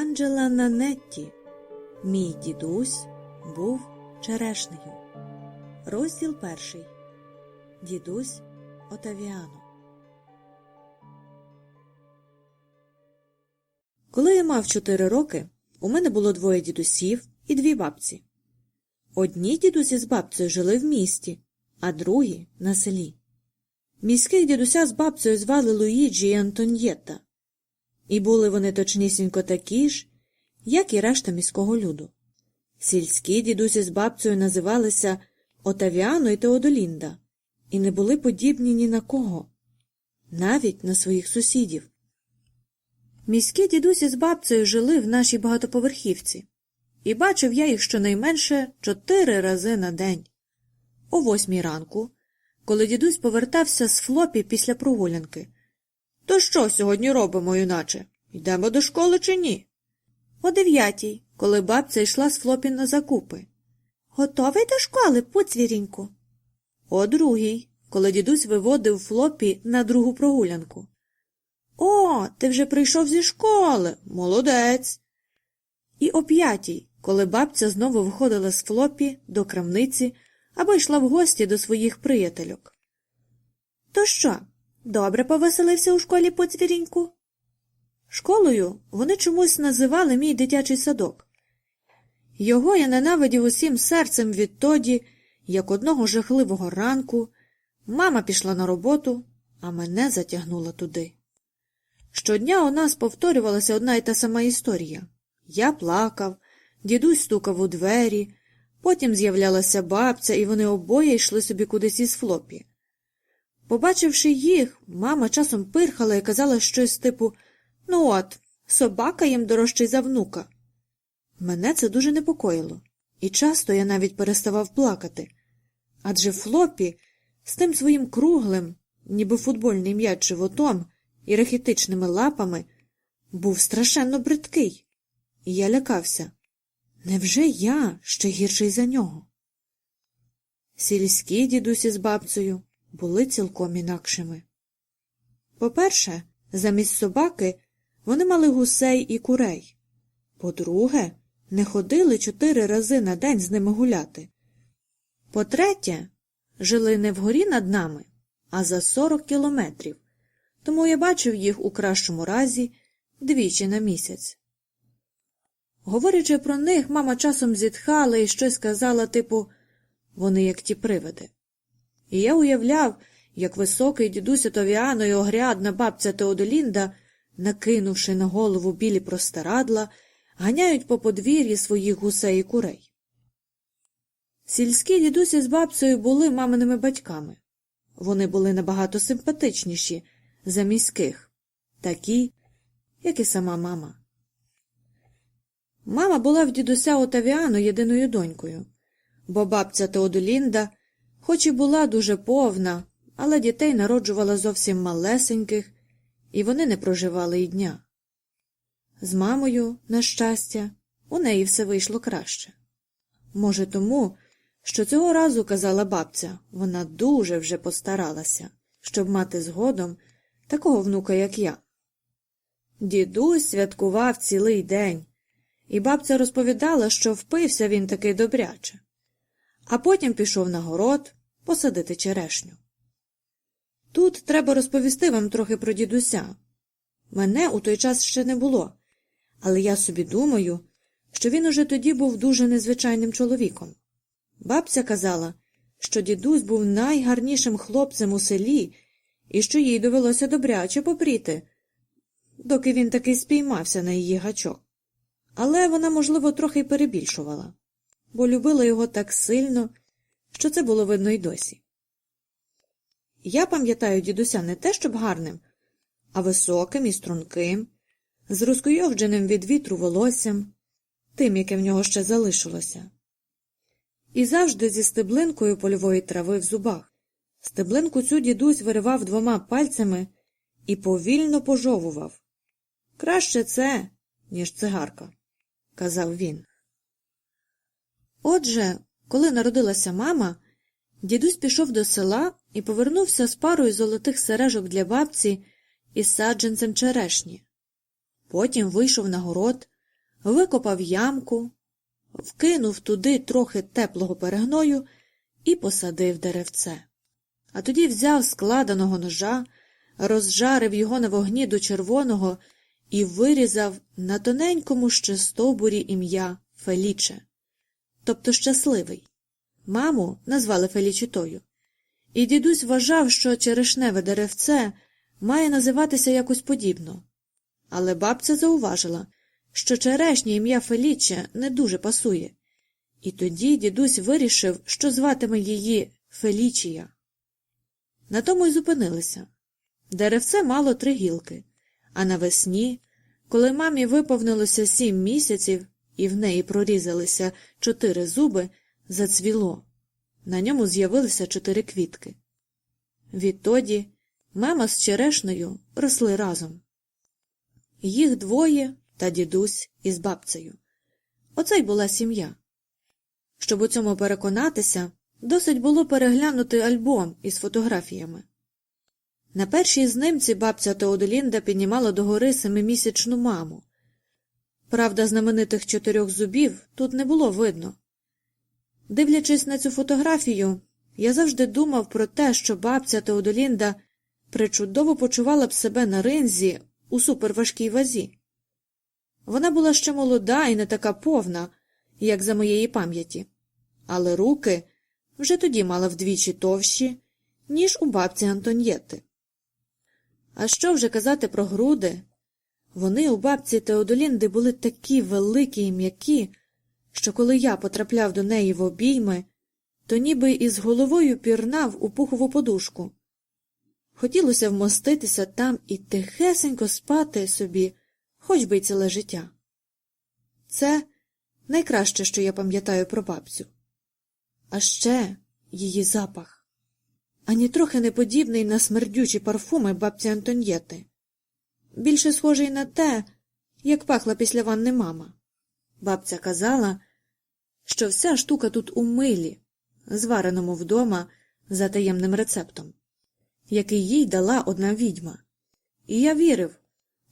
Анджела Нанетті. Мій дідусь був черешнею. Розділ перший. Дідусь Отавіано. Коли я мав чотири роки, у мене було двоє дідусів і дві бабці. Одні дідусі з бабцею жили в місті, а другі на селі. Міських дідуся з бабцею звали Луїджі і Антоньєта, і були вони точнісінько такі ж, як і решта міського люду. Сільські дідусі з бабцею називалися Отавіано і Теодолінда, і не були подібні ні на кого, навіть на своїх сусідів. Міські дідусі з бабцею жили в нашій багатоповерхівці, і бачив я їх щонайменше чотири рази на день. О восьмій ранку, коли дідусь повертався з флопі після прогулянки. То що сьогодні робимо, юначе? Йдемо до школи чи ні? О дев'ятій, коли бабця йшла з флопі на закупи. Готовий до школи, поцвіріньку? О другій, коли дідусь виводив флопі на другу прогулянку. О, ти вже прийшов зі школи. Молодець. І о п'ятій, коли бабця знову виходила з флопі до крамниці або йшла в гості до своїх приятельок. То що, добре повеселився у школі поцвіріньку? Школою вони чомусь називали мій дитячий садок. Його я ненавидів усім серцем відтоді, як одного жахливого ранку мама пішла на роботу, а мене затягнула туди. Щодня у нас повторювалася одна й та сама історія. Я плакав, дідусь стукав у двері, потім з'являлася бабця, і вони обоє йшли собі кудись із флопі. Побачивши їх, мама часом пирхала і казала щось типу Ну от, собака їм дорожчий за внука. Мене це дуже непокоїло, і часто я навіть переставав плакати. Адже флопі з тим своїм круглим, ніби футбольний м'яч животом і рахітичними лапами, був страшенно бридкий, і я лякався. Невже я ще гірший за нього? Сільські дідусі з бабцею були цілком інакшими. По-перше, замість собаки вони мали гусей і курей. По-друге, не ходили чотири рази на день з ними гуляти. По-третє, жили не вгорі над нами, а за сорок кілометрів, тому я бачив їх у кращому разі двічі на місяць. Говорячи про них, мама часом зітхала і щось казала, типу, вони як ті привиди. І я уявляв, як високий дідуся Товіано і огрядна бабця Теодолінда, накинувши на голову білі простирадла, ганяють по подвір'ї своїх гусей і курей. Сільські дідусі з бабцею були маминими батьками. Вони були набагато симпатичніші за міських, такі, як і сама мама. Мама була в дідуся Отавіано єдиною донькою, бо бабця Теодолінда, хоч і була дуже повна, але дітей народжувала зовсім малесеньких, і вони не проживали й дня. З мамою, на щастя, у неї все вийшло краще. Може, тому, що цього разу казала бабця, вона дуже вже постаралася, щоб мати згодом такого внука, як я. Дідусь святкував цілий день, і бабця розповідала, що впився він таки добряче, а потім пішов на город посадити черешню. Тут треба розповісти вам трохи про дідуся. Мене у той час ще не було, але я собі думаю, що він уже тоді був дуже незвичайним чоловіком. Бабця казала, що дідусь був найгарнішим хлопцем у селі і що їй довелося добряче попріти, доки він таки спіймався на її гачок. Але вона, можливо, трохи перебільшувала, бо любила його так сильно, що це було видно й досі. Я пам'ятаю дідуся не те, щоб гарним, а високим і струнким, з розкуйовдженим від вітру волоссям, тим, яке в нього ще залишилося, і завжди зі стеблинкою польової трави в зубах. Стеблинку цю дідусь виривав двома пальцями і повільно пожовував. Краще це, ніж цигарка, казав він. Отже, коли народилася мама, дідусь пішов до села і повернувся з парою золотих сережок для бабці із саджанцем черешні. Потім вийшов на город, викопав ямку, вкинув туди трохи теплого перегною і посадив деревце. А тоді взяв складеного ножа, розжарив його на вогні до червоного і вирізав на тоненькому ще стовбурі ім'я Феліче, тобто щасливий. Маму назвали Фелічитою. І дідусь вважав, що черешневе деревце має називатися якось подібно. Але бабця зауважила, що черешнє ім'я Феліче не дуже пасує, і тоді дідусь вирішив, що зватиме її Фелічія. На тому й зупинилися. Деревце мало три гілки, а навесні, коли мамі виповнилося сім місяців і в неї прорізалися чотири зуби, зацвіло. На ньому з'явилися чотири квітки. Відтоді мама з черешнею росли разом. Їх двоє та дідусь із бабцею. Оце й була сім'я. Щоб у цьому переконатися, досить було переглянути альбом із фотографіями. На першій знимці бабця Теодолінда піднімала догори семимісячну маму. Правда, знаменитих чотирьох зубів тут не було видно. Дивлячись на цю фотографію, я завжди думав про те, що бабця Теодолінда причудово почувала б себе на ринзі у суперважкій вазі. Вона була ще молода і не така повна, як за моєї пам'яті, але руки вже тоді мала вдвічі товщі, ніж у бабці Антоньєти. А що вже казати про груди? Вони у бабці Теодолінди були такі великі і м'які, що коли я потрапляв до неї в обійми, то ніби із головою пірнав у пухову подушку. Хотілося вмоститися там і тихесенько спати собі, хоч би й ціле життя. Це найкраще, що я пам'ятаю про бабцю. А ще її запах, ані трохи не подібний на смердючі парфуми бабці Антоньєти. Більше схожий на те, як пахла після ванни мама. Бабця казала, що вся штука тут у милі, звареному вдома за таємним рецептом, який їй дала одна відьма. І я вірив,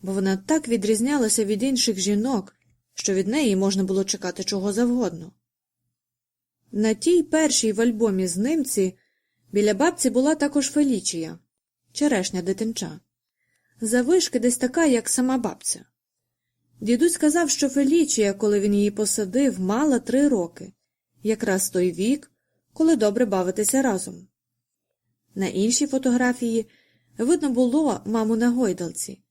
бо вона так відрізнялася від інших жінок, що від неї можна було чекати чого завгодно. На тій першій в альбомі знимці біля бабці була також Фелічія, черешня дитинча, завишки десь така, як сама бабця. Дідусь сказав, що Фелічія, коли він її посадив, мала три роки, якраз той вік, коли добре бавитися разом. На іншій фотографії видно було маму на гойдалці,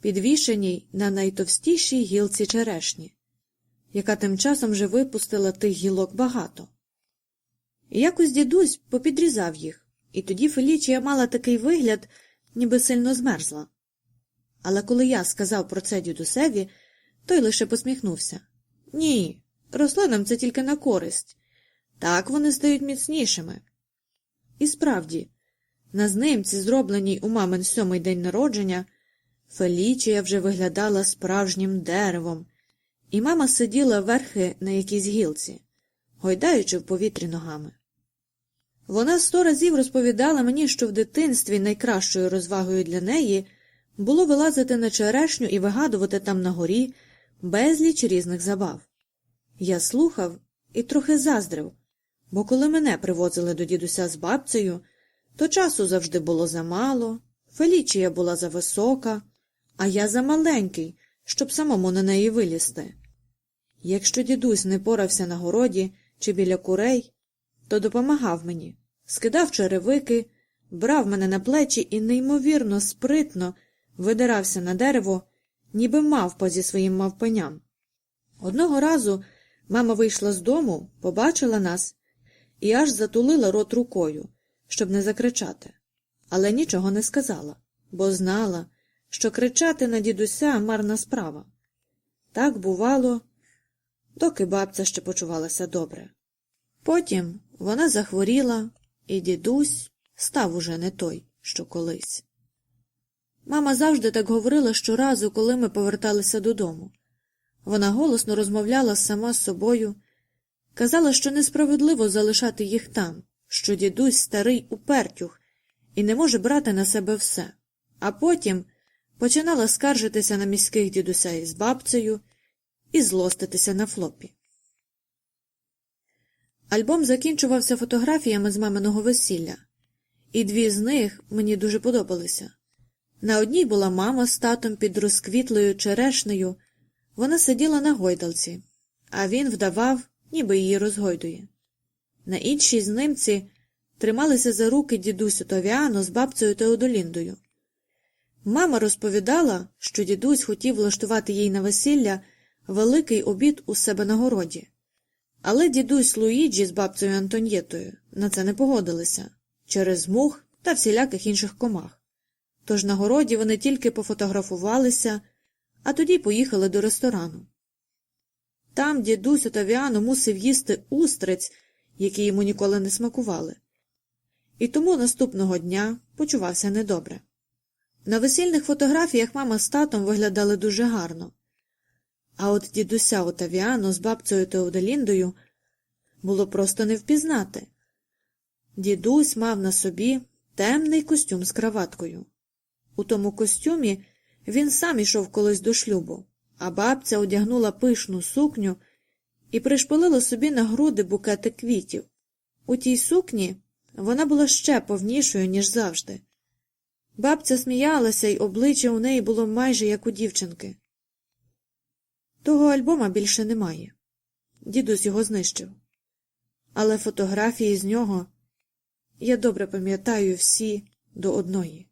підвішеній на найтовстішій гілці черешні, яка тим часом вже випустила тих гілок багато. Якось дідусь попідрізав їх, і тоді Фелічія мала такий вигляд, ніби сильно змерзла. Але коли я сказав про це дідусеві, той лише посміхнувся. Ні, рослинам це тільки на користь. Так вони стають міцнішими. І справді, на знимці, зробленій у мамин сьомий день народження, Фелічія вже виглядала справжнім деревом, і мама сиділа верхи на якійсь гілці, гойдаючи в повітрі ногами. Вона сто разів розповідала мені, що в дитинстві найкращою розвагою для неї було вилазити на черешню і вигадувати там на горі безліч різних забав. Я слухав і трохи заздрив, бо коли мене привозили до дідуся з бабцею, то часу завжди було замало, Фелічія була зависока, а я замаленький, щоб самому на неї вилізти. Якщо дідусь не порався на городі чи біля курей, то допомагав мені, скидав черевики, брав мене на плечі і неймовірно спритно видирався на дерево, ніби мавпа зі своїм мавпеням. Одного разу мама вийшла з дому, побачила нас і аж затулила рот рукою, щоб не закричати, але нічого не сказала, бо знала, що кричати на дідуся марна справа. Так бувало, доки бабця ще почувалася добре. Потім вона захворіла, і дідусь став уже не той, що колись. Мама завжди так говорила щоразу, коли ми поверталися додому. Вона голосно розмовляла сама з собою, казала, що несправедливо залишати їх там, що дідусь старий упертюх і не може брати на себе все, а потім починала скаржитися на міських дідуся із бабцею і злоститися на флопі. Альбом закінчувався фотографіями з маминого весілля, і дві з них мені дуже подобалися. На одній була мама з татом під розквітлою черешнею, вона сиділа на гойдалці, а він вдавав, ніби її розгойдує. На іншій знимці трималися за руки дідусь Товіано з бабцею Теодоліндою. Мама розповідала, що дідусь хотів влаштувати їй на весілля великий обід у себе на городі. Але дідусь Луїджі з бабцею Антоньєтою на це не погодилися через мух та всіляких інших комах. Тож на городі вони тільки пофотографувалися, а тоді поїхали до ресторану. Там дідусь Отавіано мусив їсти устриць, які йому ніколи не смакували, і тому наступного дня почувався недобре. На весільних фотографіях мама з татом виглядали дуже гарно, а от дідуся Отавіано з бабцею Теодоліндою було просто не впізнати. Дідусь мав на собі темний костюм з краваткою. У тому костюмі він сам ішов колись до шлюбу, а бабця одягнула пишну сукню і пришпилила собі на груди букети квітів. У тій сукні вона була ще повнішою, ніж завжди. Бабця сміялася, й обличчя у неї було майже як у дівчинки. Того альбома більше немає. Дідусь його знищив. Але фотографії з нього я добре пам'ятаю всі до одної.